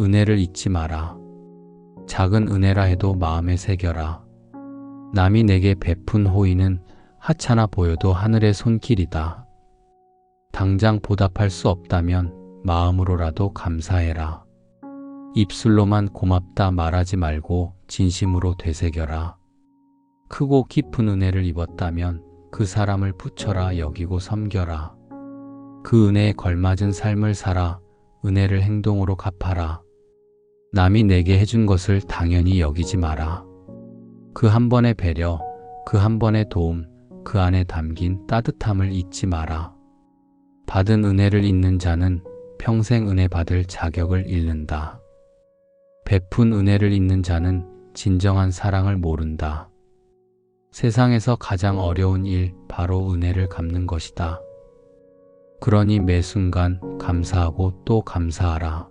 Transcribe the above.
은혜를 잊지 마라. 작은 은혜라 해도 마음에 새겨라. 남이 내게 베푼 호의는 하찮아 보여도 하늘의 손길이다. 당장 보답할 수 없다면 마음으로라도 감사해라. 입술로만 고맙다 말하지 말고 진심으로 되새겨라. 크고 깊은 은혜를 입었다면 그 사람을 부처라 여기고 섬겨라. 그 은혜에 걸맞은 삶을 살아 은혜를 행동으로 갚아라. 남이 내게 해준 것을 당연히 여기지 마라. 그 한 번의 배려, 그 한 번의 도움, 그 안에 담긴 따뜻함을 잊지 마라. 받은 은혜를 잊는 자는 평생 은혜 받을 자격을 잃는다. 베푼 은혜를 잊는 자는 진정한 사랑을 모른다. 세상에서 가장 어려운 일, 바로 은혜를 갚는 것이다. 그러니 매 순간 감사하고 또 감사하라.